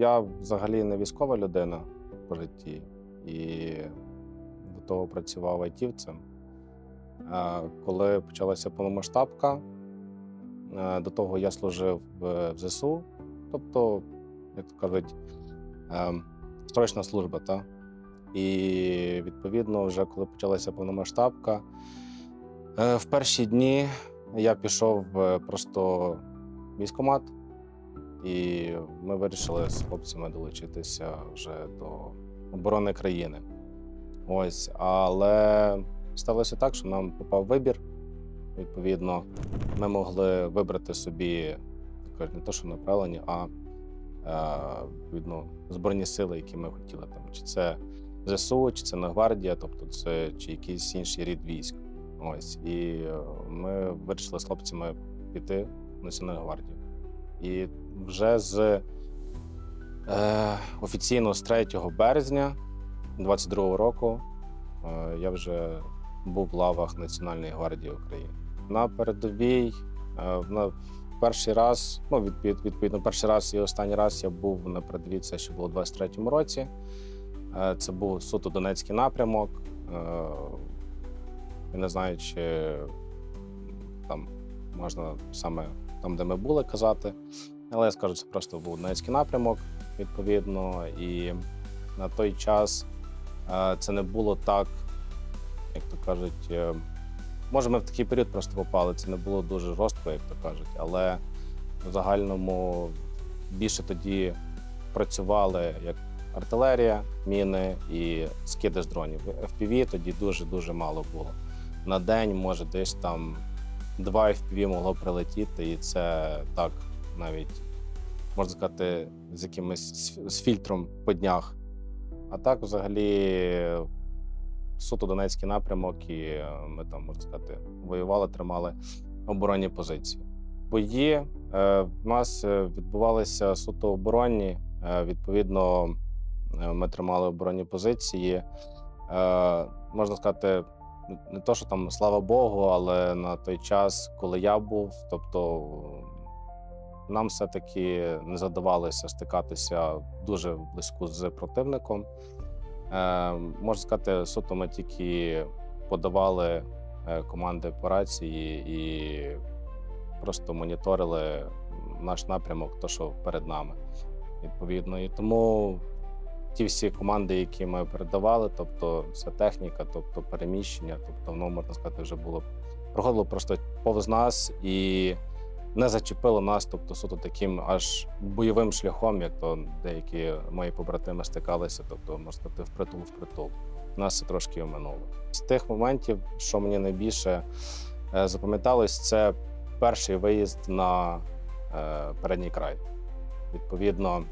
Я взагалі не військова людина по житті і до того працював айтівцем. Коли почалася повномасштабка, е, до того я служив в ЗСУ, тобто, як то кажуть, е, строчна служба. Та? І відповідно, вже коли почалася повномасштабка, е, в перші дні я пішов просто в військкомат, і ми вирішили з хлопцями долучитися вже до оборони країни. Ось, але сталося так, що нам попав вибір. Відповідно, ми могли вибрати собі кажуть, не то, що направлені, а е, відповідно збройні сили, які ми хотіли там. Чи це ЗСУ, чи це Нацгвардія, тобто це чи якийсь інший рід військ. Ось. І е, ми вирішили з хлопцями піти в Національну гвардію. І вже з е, офіційно з 3 березня 22-го року е, я вже був в лавах Національної гвардії України. На передовій е, перший раз, ну від, від- відповідно, перший раз і останній раз я був на передовій, це ще було у 23-му році. Е, Це був суто Донецький напрямок. Е, Я не знаю, чи там можна саме там, де ми були, казати. Але я скажу, це просто був Донецький напрямок, відповідно. І на той час е, це не було так, як то кажуть. е, Може, ми в такий період просто попали. Це не було дуже жорстко, як то кажуть, але в загальному більше тоді працювали як артилерія, міни і скиди з дронів. FPV тоді дуже-дуже мало було. На день, може, десь там два FPV могло прилетіти, і це так навіть можна сказати, з якимось з- фільтром по днях. А так, взагалі, суто Донецький напрямок, і е, ми там, можна сказати, воювали, тримали оборонні позиції. Бої е, в нас е, відбувалися суто оборонні. Відповідно, ми тримали оборонні позиції. Можна сказати, не- то, що там слава Богу, але на той час, коли я був, тобто нам все-таки не задавалося стикатися дуже близько з противником. Е, можна сказати, суто ми тільки подавали е, команди операції і просто моніторили наш напрямок, то що перед нами. Відповідно, і тому ті всі команди, які ми передавали, тобто вся техніка, тобто переміщення, тобто воно можна сказати, вже було проходило просто повз нас і не зачепило нас, тобто суто таким аж бойовим шляхом, як то деякі мої побратими стикалися, тобто можна сказати, впритул впритул. Нас це трошки оминуло. З тих моментів, що мені найбільше е, запам'яталось, це перший виїзд на е, передній край. Відповідно,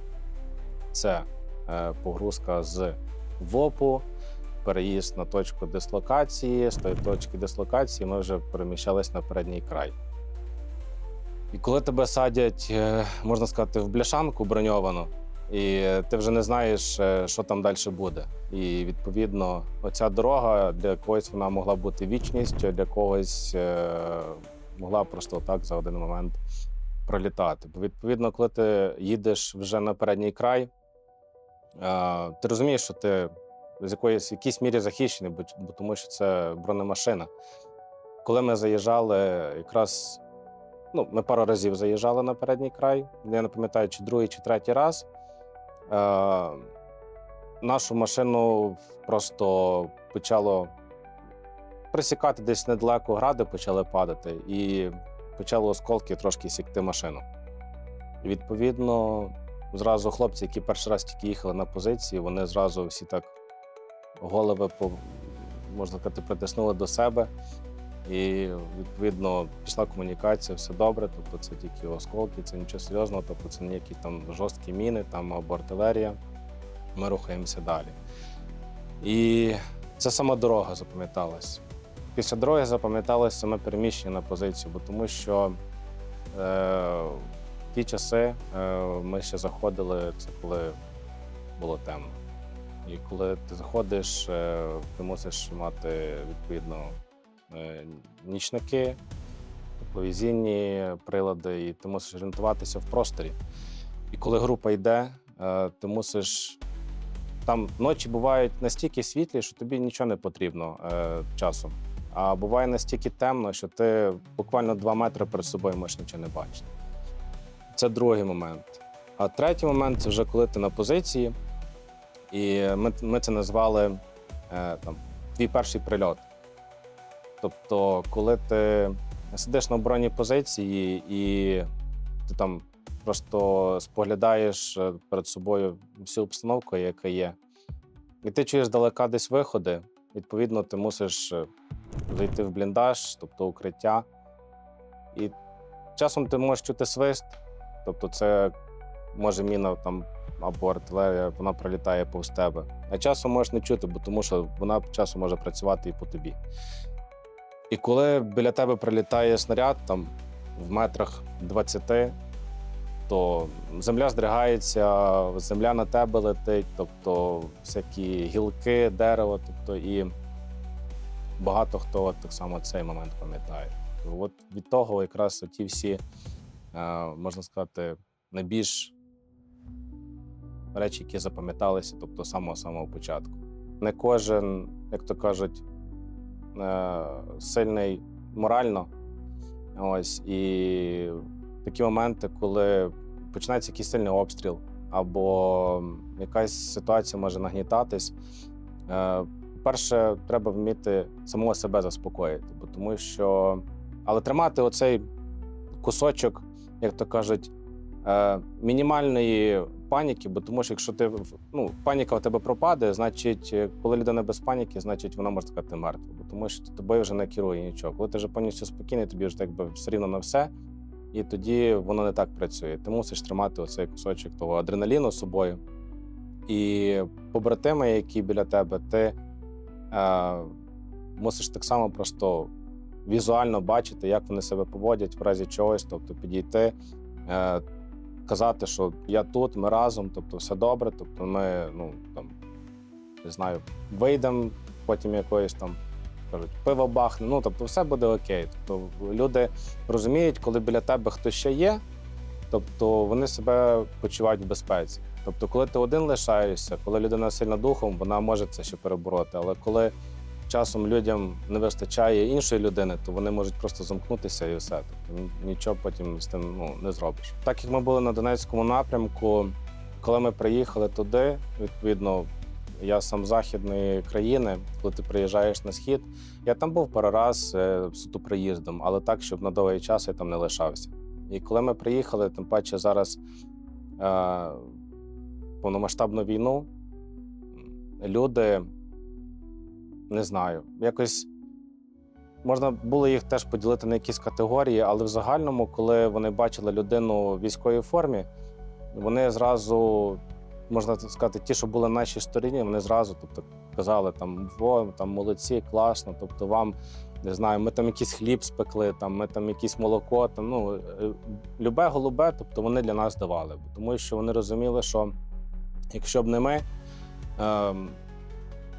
це погрузка з ВОПу, переїзд на точку дислокації. З тої точки дислокації ми вже переміщались на передній край. І коли тебе садять, е, можна сказати, в бляшанку броньовану, і ти вже не знаєш, е, що там далі буде. І відповідно, оця дорога для когось вона могла бути вічністю, для когось е, могла просто так за один момент пролітати. Бо відповідно, коли ти їдеш вже на передній край, е, ти розумієш, що ти з якоїсь в якійсь мірі захищений, бо, бо тому що це бронемашина. Коли ми заїжджали, якраз ну, ми пару разів заїжджали на передній край. Я не пам'ятаю, чи другий, чи третій раз. Е, нашу машину просто почало присікати десь недалеко гради, почали падати, і почали осколки трошки сікти машину. І відповідно, зразу хлопці, які перший раз тільки їхали на позиції, вони зразу всі так голови, можна сказати, притиснули до себе. І відповідно пішла комунікація, все добре. Тобто це тільки осколки, це нічого серйозного, тобто це ніякі там жорсткі міни там або артилерія. Ми рухаємося далі. І це сама дорога запам'яталась. Після дороги запам'яталося саме переміщення на позицію, бо тому що е, ті часи е, ми ще заходили, це коли було темно. І коли ти заходиш, е, ти мусиш мати відповідно е, нічники, тепловізійні прилади, і ти мусиш орієнтуватися в просторі. І коли група йде, ти мусиш. Там ночі бувають настільки світлі, що тобі нічого не потрібно е, часом. А буває настільки темно, що ти буквально два метри перед собою можеш нічого не бачити. Це другий момент. А третій момент це вже коли ти на позиції, і ми, ми це назвали е, там, твій перший прильот. Тобто, коли ти сидиш на оборонній позиції і ти там просто споглядаєш е, перед собою всю обстановку, яка є, і ти чуєш далека десь виходи, відповідно, ти мусиш е, зайти в бліндаж, тобто укриття. І часом ти можеш чути свист, тобто це може міна там або артилерія, вона пролітає повз тебе. А часом можеш не чути, бо тому що вона часом може працювати і по тобі. І коли біля тебе прилітає снаряд там в метрах 20, то земля здригається, земля на тебе летить, тобто всякі гілки, дерево, тобто і багато хто так само цей момент пам'ятає. От від того якраз ті всі, можна сказати, найбільш речі, які запам'яталися, тобто з самого самого початку. Не кожен, як то кажуть, е, сильний морально. Ось і такі моменти, коли починається якийсь сильний обстріл, або якась ситуація може нагнітатись. Е, Перше, треба вміти самого себе заспокоїти, бо тому що. Але тримати оцей кусочок, як то кажуть, е, мінімальної паніки, бо тому що якщо ти ну, паніка у тебе пропаде, значить, е, коли людина без паніки, значить вона може сказати мертва. Бо тому що тобою вже не керує нічого. Коли ти вже повністю спокійний, тобі вже так все рівно на все, і тоді воно не так працює. Ти мусиш тримати оцей кусочок того адреналіну з собою. І побратими, які біля тебе, ти е, мусиш так само просто візуально бачити, як вони себе поводять в разі чогось, тобто підійти, е, казати, що я тут, ми разом, тобто все добре. Тобто ми, ну там не знаю, вийдемо потім якоїсь там. Кажуть, пиво бахне, ну тобто все буде окей. Тобто люди розуміють, коли біля тебе хтось ще є, тобто вони себе почувають в безпеці. Тобто, коли ти один лишаєшся, коли людина сильна духом, вона може це ще перебороти. Але коли часом людям не вистачає іншої людини, то вони можуть просто замкнутися і все. Тобто нічого потім з тим ну, не зробиш. Так як ми були на Донецькому напрямку, коли ми приїхали туди, відповідно, я сам західної країни, коли ти приїжджаєш на схід, я там був пару раз е, суто приїздом, але так, щоб на довгий час я там не лишався. І коли ми приїхали, тим паче зараз е, повномасштабну війну, люди не знаю, якось можна було їх теж поділити на якісь категорії, але в загальному, коли вони бачили людину в військовій формі, вони зразу, можна сказати, ті, що були на нашій стороні, вони зразу тобто, казали там во, там молодці, класно, тобто вам. Не знаю, ми там якийсь хліб спекли, там ми там якесь молоко. Там ну е, любе голубе, тобто вони для нас давали. Тому що вони розуміли, що якщо б не ми, е,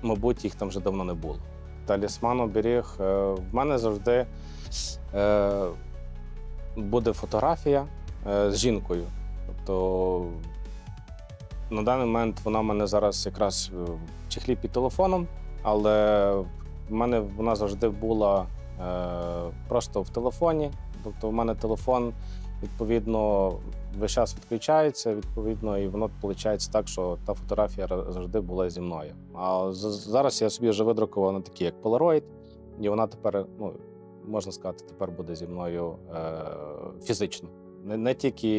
мабуть, їх там вже давно не було. Талісман оберіг. Е, в мене завжди е, буде фотографія е, з жінкою. Тобто на даний момент вона в мене зараз якраз в чехлі під телефоном, але в мене вона завжди була просто в телефоні. Тобто, в мене телефон відповідно весь час відключається, відповідно, і воно виходить так, що та фотографія завжди була зі мною. А зараз я собі вже видрукував на такі, як Polaroid, і вона тепер, ну можна сказати, тепер буде зі мною е, фізично. Не, не тільки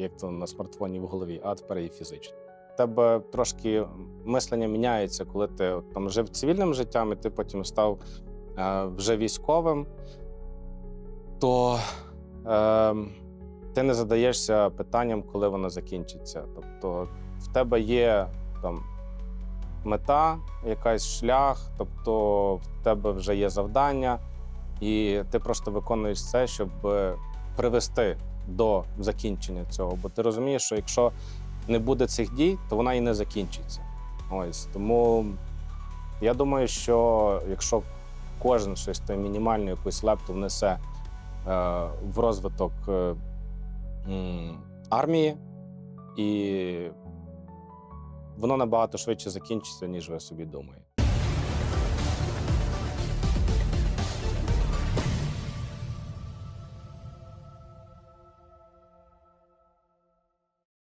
як то на смартфоні в голові, а тепер і фізично. Тебе трошки мислення міняється, коли ти там жив цивільним життям, і ти потім став е, вже військовим, то е, ти не задаєшся питанням, коли воно закінчиться. Тобто в тебе є там мета, якась шлях, тобто в тебе вже є завдання, і ти просто виконуєш це, щоб привести до закінчення цього. Бо ти розумієш, що якщо не буде цих дій, то вона і не закінчиться. Ось тому я думаю, що якщо кожен щось то мінімальну якусь лепту внесе е, в розвиток е, армії, і воно набагато швидше закінчиться, ніж ви собі думаєте.